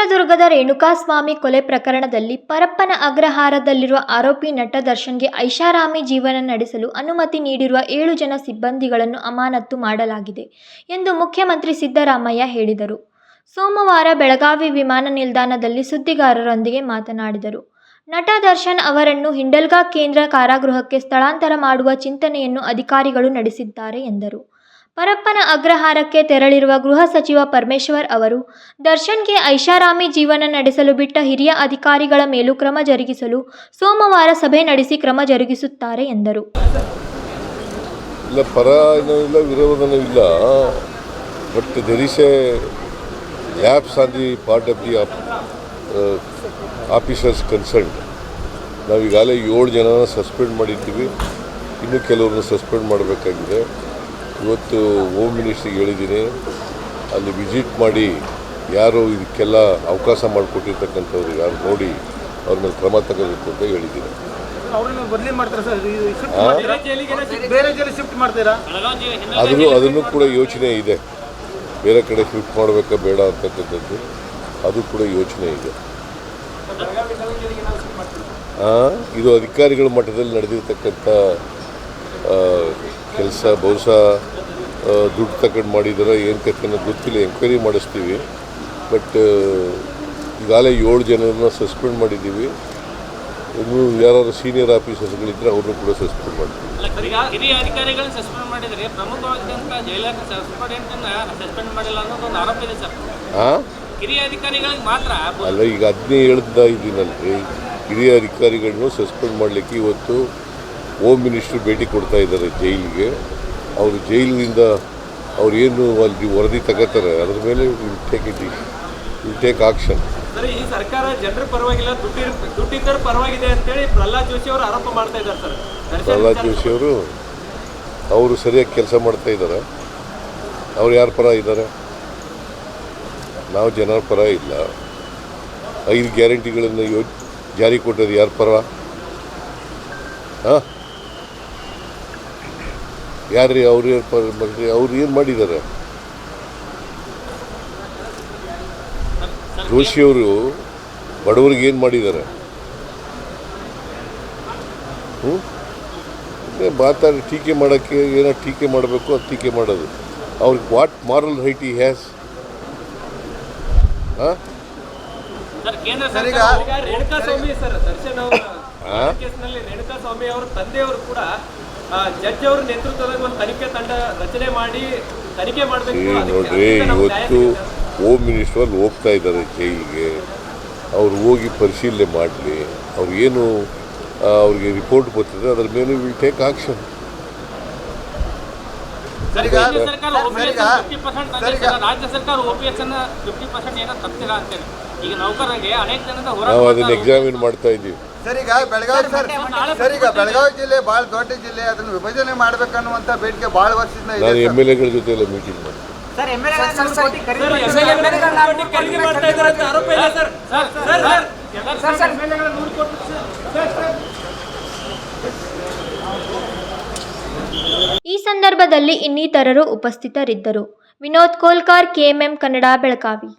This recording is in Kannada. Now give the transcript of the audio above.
ಚಿತ್ರದುರ್ಗದ ರೇಣುಕಾಸ್ವಾಮಿ ಕೊಲೆ ಪ್ರಕರಣದಲ್ಲಿ ಪರಪ್ಪನ ಅಗ್ರಹಾರದಲ್ಲಿರುವ ಆರೋಪಿ ನಟ ದರ್ಶನ್ಗೆ ಐಷಾರಾಮಿ ಜೀವನ ನಡೆಸಲು ಅನುಮತಿ ನೀಡಿರುವ ಏಳು ಜನ ಸಿಬ್ಬಂದಿಗಳನ್ನು ಅಮಾನತ್ತು ಮಾಡಲಾಗಿದೆ ಎಂದು ಮುಖ್ಯಮಂತ್ರಿ ಸಿದ್ದರಾಮಯ್ಯ ಹೇಳಿದರು. ಸೋಮವಾರ ಬೆಳಗಾವಿ ವಿಮಾನ ನಿಲ್ದಾಣದಲ್ಲಿ ಸುದ್ದಿಗಾರರೊಂದಿಗೆ ಮಾತನಾಡಿದರು. ನಟ ದರ್ಶನ್ ಅವರನ್ನು ಹಿಂಡಲ್ಗಾ ಕೇಂದ್ರ ಕಾರಾಗೃಹಕ್ಕೆ ಸ್ಥಳಾಂತರ ಮಾಡುವ ಚಿಂತನೆಯನ್ನು ಅಧಿಕಾರಿಗಳು ನಡೆಸಿದ್ದಾರೆ ಎಂದರು. ಪರಪ್ಪನ ಅಗ್ರಹಾರಕ್ಕೆ ತೆರಳಿರುವ ಗೃಹ ಸಚಿವ ಪರಮೇಶ್ವರ್ ಅವರು, ದರ್ಶನ್ಗೆ ಐಷಾರಾಮಿ ಜೀವನ ನಡೆಸಲು ಬಿಟ್ಟ ಹಿರಿಯ ಅಧಿಕಾರಿಗಳ ಮೇಲೂ ಕ್ರಮ ಜರುಗಿಸಲು ಸೋಮವಾರ ಸಭೆ ನಡೆಸಿ ಕ್ರಮ ಜರುಗಿಸುತ್ತಾರೆ ಎಂದರು. ಇಲ್ಲ, ಪರ ಇಲ್ಲ, ವಿರೋಧನೂ ಇಲ್ಲ. ಬಟ್ ಪಾರ್ಟ್ ಆಫ್ ನಾವು ಈಗಾಗಲೇ ಏಳು ಜನನ ಸಸ್ಪೆಂಡ್ ಮಾಡಿದ್ದೀವಿ. ಇನ್ನೂ ಕೆಲವ್ರನ್ನ ಸಸ್ಪೆಂಡ್ ಮಾಡಬೇಕಾಗಿದೆ. ಇವತ್ತು ಹೋಮ್ ಮಿನಿಸ್ಟ್ರಿಗೆ ಹೇಳಿದ್ದೀನಿ ಅಲ್ಲಿ ವಿಸಿಟ್ ಮಾಡಿ ಯಾರು ಇದಕ್ಕೆಲ್ಲ ಅವಕಾಶ ಮಾಡಿಕೊಟ್ಟಿರ್ತಕ್ಕಂಥವ್ರು ಯಾರು ನೋಡಿ ಅವ್ರ ಮೇಲೆ ಕ್ರಮ ತಗೋಬೇಕು ಅಂತ ಹೇಳಿದ್ದೀನಿ. ಅದನ್ನು ಅದನ್ನು ಕೂಡ ಯೋಚನೆ ಇದೆ. ಬೇರೆ ಕಡೆ ಶಿಫ್ಟ್ ಮಾಡಬೇಕಾ ಬೇಡ ಅಂತಕ್ಕಂಥದ್ದು ಅದು ಕೂಡ ಯೋಚನೆ ಇದೆ. ಇದು ಅಧಿಕಾರಿಗಳ ಮಟ್ಟದಲ್ಲಿ ನಡೆದಿರ್ತಕ್ಕಂಥ ಕೆಲಸ ಬಹುಶಃ ದುಡ್ಡು ತಗೊಂಡು ಮಾಡಿದಾರ ಏನು ಅನ್ನೋದು ಗೊತ್ತಿಲ್ಲ ಎಂಕ್ವೈರಿ ಮಾಡಿಸ್ತೀವಿ. ಬಟ್ ಈಗಾಗಲೇ ಏಳು ಜನರನ್ನ ಸಸ್ಪೆಂಡ್ ಮಾಡಿದ್ದೀವಿ. ಇನ್ನು ಯಾರು ಸೀನಿಯರ್ ಆಫೀಸರ್ಸ್ಗಳಿದ್ರೆ ಅವ್ರನ್ನೂ ಕೂಡ ಸಸ್ಪೆಂಡ್ ಮಾಡ್ತೀವಿ. ಅಲ್ಲ ಈಗ ಅದನ್ನೇ ಹೇಳ್ತಾ ಇದ್ದೀನಲ್ರಿ ಹಿರಿಯ ಅಧಿಕಾರಿಗಳನ್ನು ಸಸ್ಪೆಂಡ್ ಮಾಡಲಿಕ್ಕೆ ಇವತ್ತು ಹೋಮ್ ಮಿನಿಸ್ಟ್ರು ಭೇಟಿ ಕೊಡ್ತಾ ಇದ್ದಾರೆ ಜೈಲಿಗೆ. ಅವರು ಜೈಲಿನಿಂದ ಅವ್ರು ಏನು ಅಲ್ಲಿ ವರದಿ ತಗೋತಾರೆ ಅದ್ರ ಮೇಲೆ will take it will take action ಈ ಸರ್ಕಾರ ಜನರ ಪರವಾಗಿಲ್ಲ ದುಡ್ಡಿ ದುಡ್ಡಿದ್ದರ ಪರವಾಗಿದೆ ಅಂತೇಳಿ ಪ್ರಹ್ಲಾದ್ ಜೋಶಿ ಅವರು ಆರೋಪ ಮಾಡ್ತಾ ಇದ್ದಾರೆ ಸರ್. ಪ್ರಹ್ಲಾದ್ ಜೋಶಿ ಅವರು ಅವರು ಸರಿಯಾಗಿ ಕೆಲಸ ಮಾಡ್ತಾ ಇದ್ದಾರೆ. ಅವ್ರು ಯಾರ ಪರ ಇದ್ದಾರೆ? ನಾವು ಜನರ ಪರ ಇಲ್ಲ. ಐದು ಗ್ಯಾರಂಟಿಗಳನ್ನು ಯೋ ಜಾರಿ ಕೊಟ್ಟದ್ದು ಯಾರ ಪರ? ಹಾಂ? ಯಾರ್ರಿ ಅವ್ರು ಏನು ಪರ ಅವ್ರು ಏನು ಮಾಡಿದ್ದಾರೆ ಜೋಶಿಯವರು ಬಡವರಿಗೆ ಏನು ಮಾಡಿದ್ದಾರೆ ಹ್ಞೂ ಮಾತಾಡಿ ಟೀಕೆ ಮಾಡೋಕ್ಕೆ ಏನೋ ಟೀಕೆ ಮಾಡಬೇಕು ಅದು ಟೀಕೆ ಮಾಡೋದು. ಅವ್ರಿಗೆ ವಾಟ್ ಮಾರಲ್ ರೈಟ್ ಈ ಹ್ಯಾಸ್ ಹಾಂ ಸರ್ ಕೇಂದ್ರ ಸರ್ ಈಗ ಸರ್ಕಾರ ಈಗ ರೇಣುಕಾ ಸ್ವಾಮಿ ಸರ್ ದರ್ಶನ್ ಅವರ ಆ? ಕೇಸ್ನಲ್ಲಿ ರೇಣುಕಾ ಸ್ವಾಮಿ ಅವರ ತಂದೆಯವರು ಕೂಡ ಜಡ್ಜ್ ಅವರ ನೇತೃತ್ವದಲ್ಲಿ ಒಂದು ತನಿಖೆ ತಂಡ ರಚನೆ ಮಾಡಿ ತನಿಖೆ ಮಾಡಬೇಕು ನೋಡ್ರಿ ಇವತ್ತು ಹೋಮ್ ಮಿನಿಸ್ಟರ್ ಅಲ್ಲಿ ಹೋಗ್ತಾ ಇದ್ದಾರೆ ಜೈಲಿಗೆ. ಅವ್ರು ಹೋಗಿ ಪರಿಶೀಲನೆ ಮಾಡಲಿ. ಅವ್ರು ಏನು ಅವ್ರಿಗೆ ರಿಪೋರ್ಟ್ ಬರ್ತದೆ ಅದ್ರ ಮೇಲೆ ವಿಲ್ ಟೇಕ್ ಆಕ್ಷನ್ ನಾವು ಅದನ್ನ ಎಕ್ಸಾಮಿನ್ ಮಾಡ್ತಾ ಇದ್ದೀವಿ. ಸರ್ ಈಗ ಬೆಳಗಾವಿ ಸರ್ ಸರಿಗ ಬೆಳಗಾವಿ ಜಿಲ್ಲೆ ಭಾಳ ದೊಡ್ಡ ಜಿಲ್ಲೆ ಅದನ್ನು ವಿಭಜನೆ ಮಾಡ್ಬೇಕನ್ನುವಂತ ಬೇಡಿಕೆ ಬಹಳ ವರ್ಷದಿಂದ ಇದೆ ನಾನು ಸರ್. ಎಂ ಎಲ್ ಎಗಳ ಜೊತೆ ಎಲ್ಲ ಮೀಟಿಂಗ್ ಮಾಡ್ತೀನಿ. ಸರ್ MLA ಖರೀದಿ ಮಾಡ್ತಾ ಇದ್ದಾರೆ ಅಂತ ಆರೋಪ ಇದೆ sir. Sir sir sir MLA ಗಳ ಕೋಟಿ ಸರ್ ಸರ್. ಈ ಸಂದರ್ಭದಲ್ಲಿ ಇನ್ನಿತರರು ಉಪಸ್ಥಿತರಿದ್ದರು. ವಿನೋದ್ ಕೋಲ್ಕಾರ್ ಕೆಎಂಎಂ ಕನ್ನಡ ಬೆಳಗಾವಿ.